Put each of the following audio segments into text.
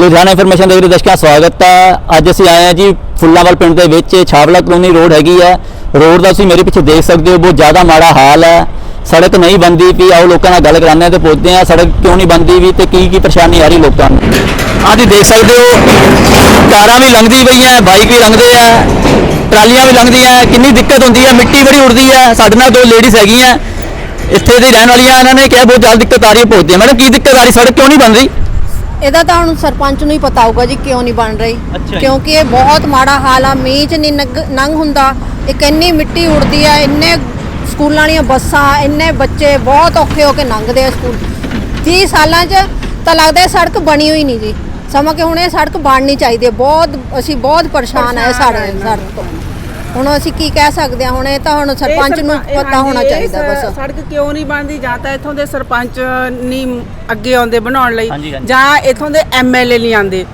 Ludhiana information ਦੇ ਵੀਰੇ ਦਰਸ਼ਕਾਂ ਸਵਾਗਤ ਹੈ। ਅੱਜ ਅਸੀਂ ਆਏ ਹਾਂ ਜੀ ਫੁੱਲਾਂਵਾਲ ਪਿੰਡ ਦੇ ਵਿੱਚ, ਛਾਬਲਾ ਕਲੋਨੀ ਰੋਡ ਹੈਗੀ ਹੈ। ਰੋਡ ਦਾ ਤੁਸੀਂ ਮੇਰੇ ਪਿੱਛੇ ਦੇਖ ਸਕਦੇ ਹੋ, ਬਹੁਤ ਜ਼ਿਆਦਾ ਮਾੜਾ ਹਾਲ ਹੈ। ਸੜਕ ਨਹੀਂ ਬੰਦੀ ਪਈ, ਆਓ ਲੋਕਾਂ ਨਾਲ ਗੱਲ ਕਰਾਉਂਦੇ ਹਾਂ ਤੇ ਪੁੱਛਦੇ ਹਾਂ ਸੜਕ ਕਿਉਂ ਨਹੀਂ ਬੰਦੀ ਵੀ ਤੇ ਕੀ ਕੀ ਪਰੇਸ਼ਾਨੀ ਆ ਰਹੀ ਲੋਕਾਂ ਨੂੰ। ਆਹ ਤੁਸੀਂ ਦੇਖ ਸਕਦੇ ਹੋ, ਕਾਰਾਂ ਵੀ ਲੰਘਦੀ ਪਈਆਂ, ਬਾਈਕ ਵੀ ਲੰਘਦੇ ਆ, ਟਰਾਲੀਆਂ ਵੀ ਲੰਘਦੀਆਂ, ਕਿੰਨੀ ਦਿੱਕਤ ਹੁੰਦੀ ਹੈ, ਮਿੱਟੀ ਬੜੀ ਉੱਡਦੀ ਹੈ, ਸਾਡੇ ਨਾਲ ਦੋ ਲੇਡੀਜ਼ ਹੈਗੀਆਂ, ਇੱਥੇ ਦੀ ਰਹਿਣ ਵਾਲੀਆਂ, ਇਹਨਾਂ ਨੇ ਕਿਹਾ ਬਹੁਤ ਜ਼ਿਆਦਾ ਦਿੱਕਤ ਆ ਰਹੀ ਹੈ, ਪੁੱਛਦੇ ਹਾਂ, ਮੈਡਮ ਕੀ ਦਿੱਕਤ ਆ ਰਹੀ, ਸੜਕ ਕਿਉਂ ਨਹੀਂ ਬਣ ਰਹੀ? ਇਹਦਾ ਤਾਂ ਹੁਣ ਸਰਪੰਚ ਨੂੰ ਹੀ ਪਤਾ ਹੋਊਗਾ ਜੀ ਕਿਉਂ ਨਹੀਂ ਬਣ ਰਹੀ। ਅੱਛਾ ਜੀ। ਕਿਉਂਕਿ ਇਹ ਬਹੁਤ ਮਾੜਾ ਹਾਲ ਆ ਮੀਂਹ ਚ ਨਹੀਂ ਨੰਗ- ਨੰਗ ਹੁੰਦਾ। ਇੱਕ ਇੰਨੀ ਮਿੱਟੀ ਉੜਦੀ ਆ ਇੰਨੇ ਸਕੂਲਾਂ ਵਾਲੀਆਂ ਬੱਸਾਂ ਇੰਨੇ ਬੱਚੇ ਬਹੁਤ ਔਖੇ ਹੋ ਕੇ ਲੰਘਦੇ ਆ ਸਕੂਲ। 30 ਸਾਲਾਂ 'ਚ ਤਾਂ ਲੱਗਦਾ ਇਹ ਸੜਕ ਬਣੀ ਹੋਈ ਨਹੀਂ ਜੀ। ਸਮਾਂ ਕਿ ਹੁਣ ਇਹ ਸੜਕ ਬਣਨੀ ਚਾਹੀਦੀ ਹੈ। ਬਹੁਤ ਅਸੀਂ ਬਹੁਤ ਪਰੇਸ਼ਾਨ ਆ ਇਹ ਸਾਡੇ ਸੜਕ ਤੋਂ। ਹੁਣ ਅਸੀਂ ਕੀ ਕਹਿ ਸਕਦੇ ਹਾਂ? ਹੁਣ ਇਹ ਤਾਂ ਹੁਣ ਸਰਪੰਚ ਨੂੰ ਪਤਾ ਹੋਣਾ ਚਾਹੀਦਾ ਬਸ। ਸੜਕ ਕਿਉਂ ਨਹੀਂ ਬਣਦੀ? ਜਾਂ ਤਾਂ ਇੱਥੋਂ ਦੇ ਸਰਪੰਚ ਨਹੀਂ ਅੱਗੇ ਆਉਂਦੇ ਬਣਾਉਣ ਲਈ। ਜਾਂ ਇੱਥੋਂ ਦੇ ਐਮਐਲਏ ਨਹੀਂ ਆਉਂਦੇ।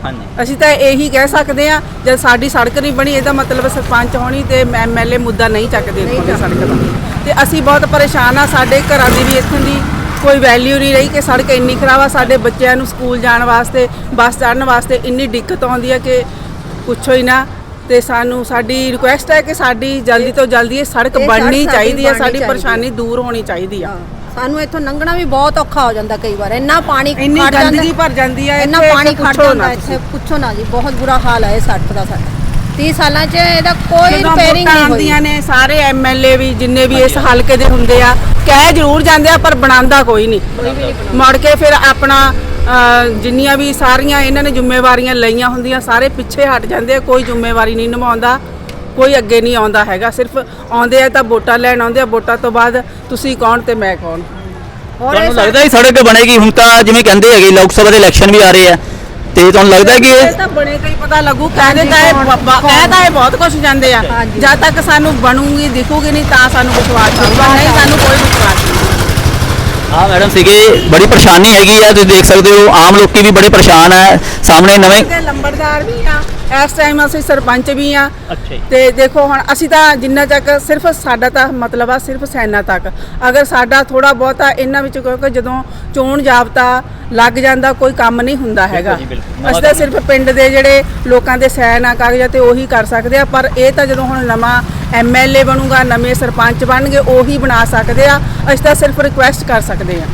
ਅਸੀਂ ਤਾਂ ਇਹੀ ਕਹਿ ਸਕਦੇ ਆ ਜਦ ਸਾਡੀ ਸੜਕ ਨਹੀਂ ਬਣੀ ਇਹਦਾ ਮਤਲਬ ਸਰਪੰਚ ਹੋਣੀ ਤੇ ਐਮਐਲਏ ਮੁੱਦਾ ਨਹੀਂ ਚੱਕਦੇ ਇੱਥੋਂ ਦੇ ਸੜਕ ਦਾ। ਤੇ ਅਸੀਂ ਬਹੁਤ ਪਰੇਸ਼ਾਨ ਆ ਸਾਡੇ ਘਰਾਂ ਦੀ ਵੀ ਇੱਥੋਂ ਦੀ ਕੋਈ ਵੈਲਿਊ ਨਹੀਂ ਰਹੀ ਕਿ ਸੜਕ ਇੰਨੀ ਖਰਾਬ ਆ ਸਾਡੇ ਬੱਚਿਆਂ ਨੂੰ ਸਕੂਲ ਜਾਣ ਵਾਸਤੇ ਬੱਸ ਚੜ੍ਹਨ ਵਾਸਤੇ ਇੰਨੀ ਦਿੱਕਤ ਆਉਂਦੀ ਹੈ ਕਿ ਪੁੱਛੋ ਹੀ ਨਾ। ਤੇ ਸਾਨੂੰ ਸਾਡੀ ਰਿਕੁਐਸਟ ਹੈ ਕਿ ਸਾਡੀ ਜਲਦੀ ਤੋਂ ਜਲਦੀ ਇਹ ਸੜਕ ਇਹ ਬਣਨੀ ਚਾਹੀਦੀ ਹੈ ਬਣਨੀ ਸਾਡੀ ਚਾਹੀਦੀ ਪਰੇਸ਼ਾਨੀ ਦੂਰ ਹੋਣੀ ਚਾਹੀਦੀ ਆ। ਸਾਨੂੰ ਇੱਥੋਂ ਲੰਘਣਾ ਵੀ ਬਹੁਤ ਔਖਾ ਹੋ ਜਾਂਦਾ ਕਈ ਵਾਰ ਇੰਨਾ ਪਾਣੀ ਇੰਨੀ ਖੜ ਜਾਂਦਾ- ਗੰਦਗੀ ਭਰ ਜਾਂਦੀ ਹੈ ਇੰਨਾ ਇੱਥੇ ਪਾਣੀ ਖੜ ਪੁੱਛੋ ਜਾਂਦਾ ਇੱਥੇ ਪੁੱਛੋ ਨਾ ਜੀ ਬਹੁਤ ਬੁਰਾ ਹਾਲ ਹੈ ਇਹ ਸੜਕ ਦਾ ਸਾਡਾ। 30 ਸਾਲਾਂ 'ਚ ਇਹਦਾ ਕੋਈ ਜਦੋਂ ਰਿਪੇਅਰਿੰਗ ਵੋਟਾਂ ਨਹੀਂ ਹੋਈ। ਆਉਂਦੀਆਂ ਨੇ ਸਾਰੇ ਐਮਐਲਏ ਵੀ ਜਿੰਨੇ ਵੀ ਇਸ ਹਲਕੇ ਦੇ ਹੁੰਦੇ ਆ ਕਹਿ ਜ਼ਰੂਰ ਜਾਂਦੇ ਆ ਪਰ ਬਣਾਉਂਦਾ ਕੋਈ ਨਹੀਂ। ਮੁੜ ਕੇ ਫਿਰ ਆਪਣਾ ਅਹ, ਜਿੰਨੀਆਂ ਵੀ ਸਾਰੀਆਂ ਇਹਨਾਂ ਨੇ ਜ਼ਿੰਮੇਵਾਰੀਆਂ ਲਈਆਂ ਹੁੰਦੀਆਂ ਸਾਰੇ ਪਿੱਛੇ ਹਟ ਜਾਂਦੇ ਆ ਕੋਈ ਜ਼ਿੰਮੇਵਾਰੀ ਨਹੀਂ ਨਿਭਾਉਂਦਾ ਕੋਈ ਅੱਗੇ ਨਹੀਂ ਆਉਂਦਾ ਹੈਗਾ। ਸਿਰਫ ਆਉਂਦੇ ਆ ਤਾਂ ਵੋਟਾਂ ਲੈਣ ਆਉਂਦੇ ਆ ਵੋਟਾਂ ਤੋਂ ਬਾਅਦ ਤੁਸੀਂ ਕੌਣ ਤੇ ਮੈਂ ਕੌਣ? ਇਹ ਤੁਹਾਨੂੰ ਲੱਗਦਾ ਹੈ ਸੜਕ ਬਣੇਗੀ? ਹੁਣ ਤਾਂ ਜਿਵੇਂ ਕਹਿੰਦੇ ਹੈਗੇ ਲੋਕ ਸਭਾ ਦੇ ਇਲੈਕਸ਼ਨ ਵੀ ਆ ਰਹੇ ਆ। ਤੇ ਤੁਹਾਨੂੰ ਲੱਗਦਾ ਹੈ ਕਿ ਇਹ ਤਾਂ ਬਣੇ ਕਈ ਪਤਾ ਲੱਗੂ ਕਹਿੰਦੇ ਤਾਂ ਇਹ ਕੌਣ- ਬ- ਬ- ਕਹਿ ਤਾਂ ਇਹ ਬਹੁਤ ਕੁਝ ਜਾਂਦੇ ਆ। ਜਦ ਤੱਕ ਸਾਨੂੰ ਬਣੂਗੀ ਦਿਖੂਗੀ ਨਹੀਂ ਤਾਂ ਸਾਨੂੰ ਵਿਸ਼ਵਾਸ ਆਊਗਾ ਨਹੀਂ ਸਾਨੂੰ ਕੋਈ ਵਿਸ਼ਵਾਸ ਨਹੀਂ। ਹਾਂ ਮੈਡਮ ਸੀਗੇ ਬੜੀ ਪਰੇਸ਼ਾਨੀ ਹੈਗੀ ਆ ਤੁਸੀਂ ਦੇਖ ਸਕਦੇ ਹੋ ਆਮ ਲੋਕੀ ਵੀ ਬੜੇ ਪਰੇਸ਼ਾਨ ਹੈ ਸਾਹਮਣੇ ਨਵੇਂ ਲੰਬੜਦਾਰ ਵੀ ਆ। ਇਸ ਟਾਈਮ ਅਸੀਂ ਸਰਪੰਚ ਵੀ ਆ ਅੱਛਾ ਜੀ। ਤੇ ਦੇਖੋ ਹੁਣ ਅਸੀਂ ਤਾਂ ਜਿੰਨਾ ਤੱਕ ਸਿਰਫ ਸਾਡਾ ਤਾਂ ਮਤਲਬ ਆ ਸਿਰਫ ਸੈਨਾ ਤੱਕ। ਅਗਰ ਸਾਡਾ ਥੋੜਾ ਬਹੁਤਾ ਇਹਨਾਂ ਵਿੱਚ ਕਿਉਂਕਿ ਜਦੋਂ ਚੋਣ ਜਾਬਤਾ ਲੱਗ ਜਾਂਦਾ ਕੋਈ ਕੰਮ ਨਹੀਂ ਹੁੰਦਾ ਹੈਗਾ। ਅਸੀਂ ਤਾਂ ਸਿਰਫ ਪਿੰਡ ਦੇ ਜਿਹੜੇ ਲੋਕਾਂ ਦੇ ਸੈਨ ਕਾਗਜ਼ਾਂ ਤੇ ਉਹੀ ਕਰ ਸਕਦੇ ਆ ਪਰ ਇਹ ਤਾਂ ਜਦੋਂ ਹੁਣ ਨਵਾਂ ਐਮਐਲਏ ਬਣੂਗਾ ਨਵੇਂ ਸਰਪੰਚ ਬਣਨਗੇ ਉਹੀ ਬਣਾ ਸਕਦੇ ਆ। ਅਸੀਂ ਤਾਂ ਸਿਰਫ ਰਿਕੁਐਸਟ ਕਰ ਸਕਦੇ ਆ।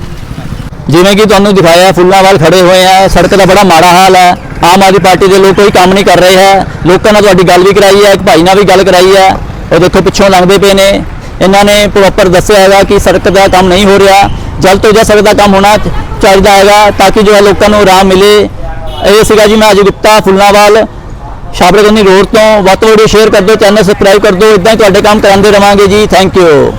ਜਿਵੇਂ ਕਿ ਤੁਹਾਨੂੰ ਦਿਖਾਇਆ ਫੁੱਲਾਂਵਾਲ ਖੜੇ ਹੋਏ ਆ, ਸੜਕ ਦਾ ਬੜਾ ਮਾੜਾ ਹਾਲ ਹੈ ਆਮ ਆਦਮੀ ਪਾਰਟੀ ਦੇ ਲੋਕ ਕੋਈ ਕੰਮ ਨਹੀਂ ਕਰ ਰਹੇ ਹੈ। ਲੋਕਾਂ ਨਾਲ ਤੁਹਾਡੀ ਗੱਲ ਵੀ ਕਰਾਈ ਹੈ, ਇੱਕ ਭਾਈ ਨਾਲ ਵੀ ਗੱਲ ਕਰਾਈ ਹੈ। ਉਹ ਦੇਖੋ ਪਿੱਛੋਂ ਲੰਘਦੇ ਪਏ ਨੇ। ਇਹਨਾਂ ਨੇ ਪ੍ਰੋਪਰ ਦੱਸਿਆ ਹੈਗਾ ਕਿ ਸੜਕ ਦਾ ਕੰਮ ਨਹੀਂ ਹੋ ਰਿਹਾ। ਜਲਦ ਤੋਂ ਜਲਦ ਸੜਕ ਦਾ ਕੰਮ ਹੋਣਾ ਚਾਹੀਦਾ ਹੈਗਾ ਤਾਂ ਕਿ ਜੋ ਹੈ ਲੋਕਾਂ ਨੂੰ ਆਰਾਮ ਮਿਲੇ। ਇਹ ਸੀਗਾ ਜੀ, ਮੈਂ ਅਜੇ ਗੁਪਤਾ ਫੁੱਲਾਂਵਾਲ ਸ਼ਾਬਰਗੰਨੀ ਰੋਡ ਤੋਂ। ਵੱਧ ਤੋਂ ਵੱਧ ਸ਼ੇਅਰ ਕਰ ਦਿਓ ਚੈਨਲ ਸਬਸਕ੍ਰਾਈਬ ਕਰ ਦਿਓ। ਇਦਾਂ ਹੀ ਤੁਹਾਡੇ ਕੰਮ ਕਰਾਉਂਦੇ ਰਵਾਂਗੇ ਜੀ। Thank you